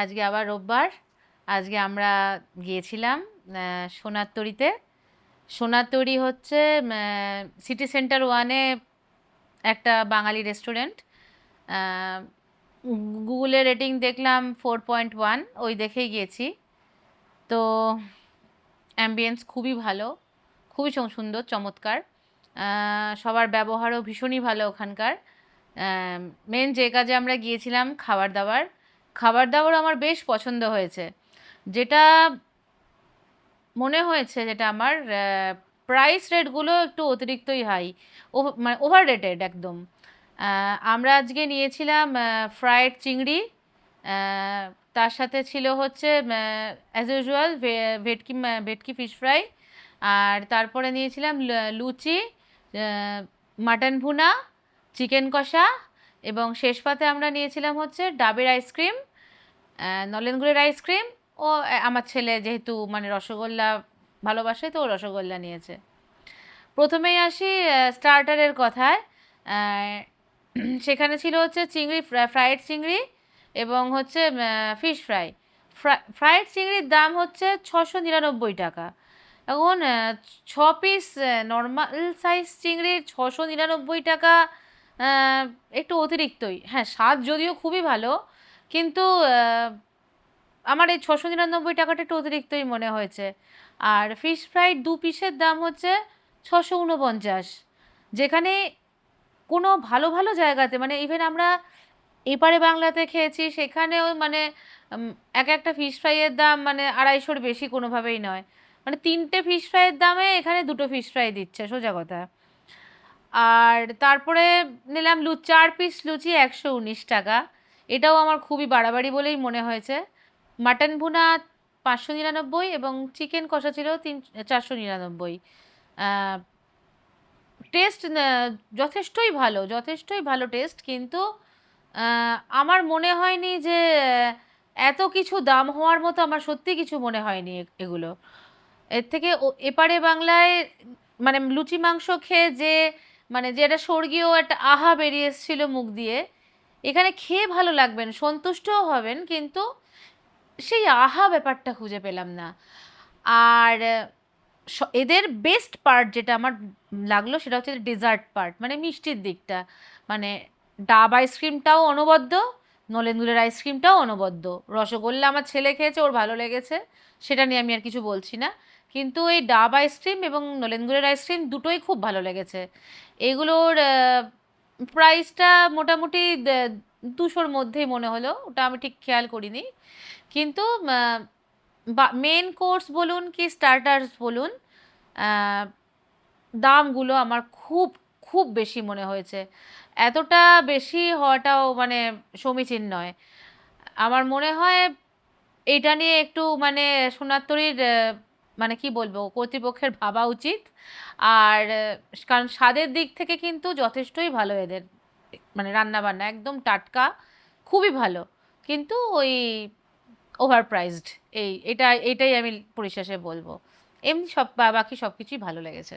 আজকে আবার রোববার। আজকে আমরা গিয়েছিলাম সোনারতরিতে। সোনারতরি হচ্ছে সিটি সেন্টার ওয়ানে একটা বাঙালি রেস্টুরেন্ট গুগলে রেটিং দেখলাম ফোর পয়েন্ট ওয়ান ওই দেখেই গিয়েছি। তো অ্যাম্বিয়েন্স খুবই ভালো, খুবই সুন্দর, চমৎকার। সবার ব্যবহারও ভীষণই ভালো ওখানকার। মেন যে কাজে আমরা গিয়েছিলাম, খাবার দাবার। খাবার দাবার আমার বেশ পছন্দ হয়েছে। যেটা মনে হয়েছে যেটা আমার প্রাইস রেটগুলো একটু অতিরিক্তই হাই মানে ওভার রেটেড একদম আমরা আজকে নিয়েছিলাম ফ্রায়েড চিংড়ি তার সাথে ছিল হচ্ছে অ্যাজ ইউজুয়াল ভেটকি ভেটকি ফিশ ফ্রাই আর তারপরে নিয়েছিলাম লুচি মাটন ভুনা চিকেন কষা এবং শেষ পাতে আমরা নিয়েছিলাম হচ্ছে ডাবের আইসক্রিম নলেনগুড়ের আইসক্রিম ও আমার ছেলে যেহেতু মানে রসগোল্লা ভালোবাসে তো ও রসগোল্লা নিয়েছে। প্রথমেই আসি স্টার্টারের কথায়। সেখানে ছিল হচ্ছে চিংড়ি ফ্রাইড চিংড়ি এবং হচ্ছে ফিশ ফ্রাই ফ্রাইড চিংড়ির দাম হচ্ছে ছশো নিরানব্বই টাকা। এখন ছ পিস নর্মাল সাইজ চিংড়ির ছশো নিরানব্বই টাকা একটু অতিরিক্তই। হ্যাঁ স্বাদ যদিও খুবই ভালো, কিন্তু আমার এই ছশো নিরানব্বই টাকাটা একটু অতিরিক্তই মনে হয়েছে। আর ফিশ ফ্রাই দু পিসের দাম হচ্ছে ছশো উনপঞ্চাশ যেখানে কোনো ভালো ভালো জায়গাতে মানে ইভেন আমরা এপারে বাংলাতে খেয়েছি, সেখানেও মানে এক একটা ফিশ ফ্রাইয়ের দাম মানে আড়াইশোর বেশি কোনোভাবেই নয়। মানে তিনটে ফিশ ফ্রাইয়ের দামে এখানে দুটো ফিশ ফ্রাই দিচ্ছে, সোজা কথা। আর তারপরে নিলাম লু, চার পিস লুচি একশো উনিশ টাকা। এটাও আমার খুবই বাড়াবাড়ি বলেই মনে হয়েছে। মাটন ভুনা পাঁচশো নিরানব্বই এবং চিকেন কষা ছিল তিন, চারশো নিরানব্বই। টেস্ট যথেষ্টই ভালো যথেষ্টই ভালো টেস্ট কিন্তু আমার মনে হয়নি যে এত কিছু দাম হওয়ার মতো আমার সত্যি কিছু মনে হয়নি এগুলো। এর থেকে এপারে বাংলায় মানে লুচি মাংস খেয়ে যে মানে যে একটা স্বর্গীয় একটা আহা বেরিয়ে এসেছিল মুখ দিয়ে, এখানে খেয়ে ভালো লাগবেন, সন্তুষ্টও হবেন, কিন্তু সেই আহা ব্যাপারটা খুঁজে পেলাম না। আর এদের বেস্ট পার্ট যেটা আমার লাগল সেটা হচ্ছে ডেজার্ট পার্ট মানে মিষ্টির দিকটা। মানে ডাব আইসক্রিমটাও অনবদ্য নলেন্দুলের আইসক্রিমটাও অনবদ্য। রসগোল্লা আমার ছেলে খেয়েছে, ওর ভালো লেগেছে, সেটা নিয়ে আমি আর কিছু বলছি না। কিন্তু এই ডাব আইসক্রিম এবং নলেনগুড়ের আইসক্রিম দুটোই খুব ভালো লেগেছে। এগুলোর প্রাইসটা মোটামুটি দুশোর মধ্যেই মনে হলো, ওটা আমি ঠিক খেয়াল করিনি। কিন্তু মেন কোর্স বলুন কি স্টার্টার্স বলুন দামগুলো আমার খুব খুব বেশি মনে হয়েছে। এতটা বেশি হওয়াটাও মানে সমীচীন নয়। আমার মনে হয় এটা নিয়ে একটু মানে সোনারতরীর আহ, মানে কি বলব কর্তৃপক্ষের ভাবা উচিত। আর কারণ স্বাদের দিক থেকে কিন্তু যথেষ্টই ভালো এদের মানে রান্না বান্না একদম টাটকা খুবই ভালো। কিন্তু ওই ওভার প্রাইসড এই এটা এটাই আমি পরিশেষে বলব। এমনি সব বাকি সব কিছুই ভালো লেগেছে।